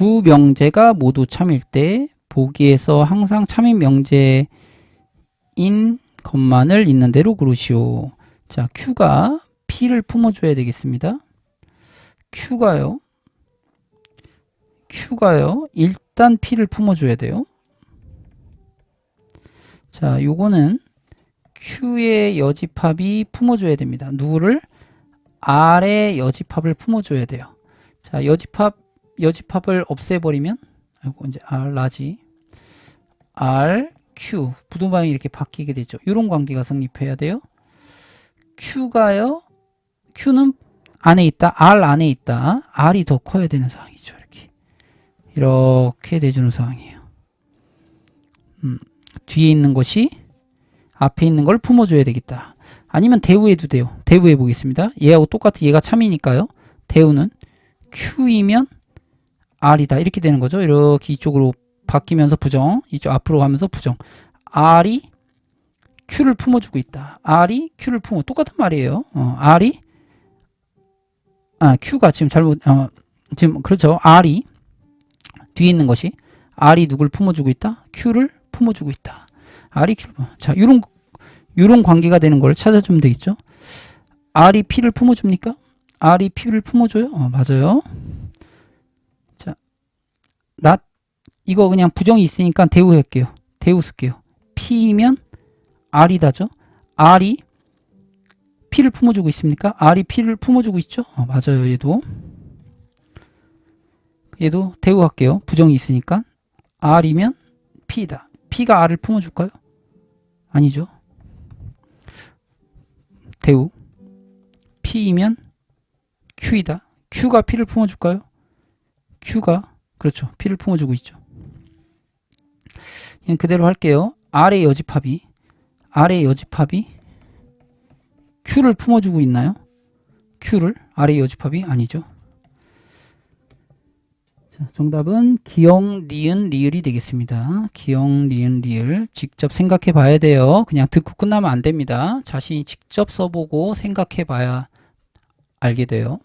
두 명제가 모두 참일 때 보기에서 항상 참인 명제인 것만을 있는 대로 고르시오. 자, Q가 P를 품어줘야 되겠습니다. Q가요. Q가요. 일단 P를 품어줘야 돼요. 자, 요거는 Q의 여집합이 품어줘야 됩니다. 누구를? R의 여집합을 품어줘야 돼요. 자, 여집합, 여집합을 없애버리면, 아이고, 이제 R 라지. R, Q. 부동방이 이렇게 바뀌게 되죠. 이런 관계가 성립해야 돼요. Q가요. Q는 안에 있다. R 안에 있다. R이 더 커야 되는 상황이죠. 이렇게. 이렇게 내주는 상황이에요. 음, 뒤에 있는 것이 앞에 있는 걸 품어줘야 되겠다. 아니면 대우해도 돼요. 대우해 보겠습니다. 얘하고 똑같이 얘가 참이니까요. 대우는 Q이면 R이다. 이렇게 되는 거죠. 이렇게 이쪽으로 바뀌면서 부정, 이쪽 앞으로 가면서 부정. R이 Q를 품어주고 있다. R이 Q를 품어 똑같은 말이에요. 어, R이 아 Q가 지금 잘못 어, 지금 그렇죠. R이 뒤에 있는 것이 R이 누굴 품어주고 있다? Q를 품어주고 있다. R이 Q를. 자, 요런 요런 관계가 되는 걸 찾아주면 되겠죠. R이 P를 품어줍니까? R이 P를 품어줘요? 어, 맞아요. 자, 나 이거 그냥 부정이 있으니까 대우할게요. 대우 쓸게요. P이면 R이 다죠. R이 P를 품어주고 있습니까? R이 P를 품어주고 있죠? 어, 맞아요. 얘도. 얘도 대우할게요. 부정이 있으니까. R이면 P다. P가 R을 품어줄까요? 아니죠. 대우. P이면 Q이다. Q가 P를 품어줄까요? Q가 그렇죠. P를 품어주고 있죠. 그냥 그대로 할게요. R의 여집합이 R의 여집합이 Q를 품어주고 있나요? Q를 R의 여집합이 아니죠. 자, 정답은 기역, 니은, 리을이 되겠습니다. 기역, 니은, 리을 직접 생각해 봐야 돼요. 그냥 듣고 끝나면 안 됩니다. 자신이 직접 써보고 생각해 봐야 알게 돼요.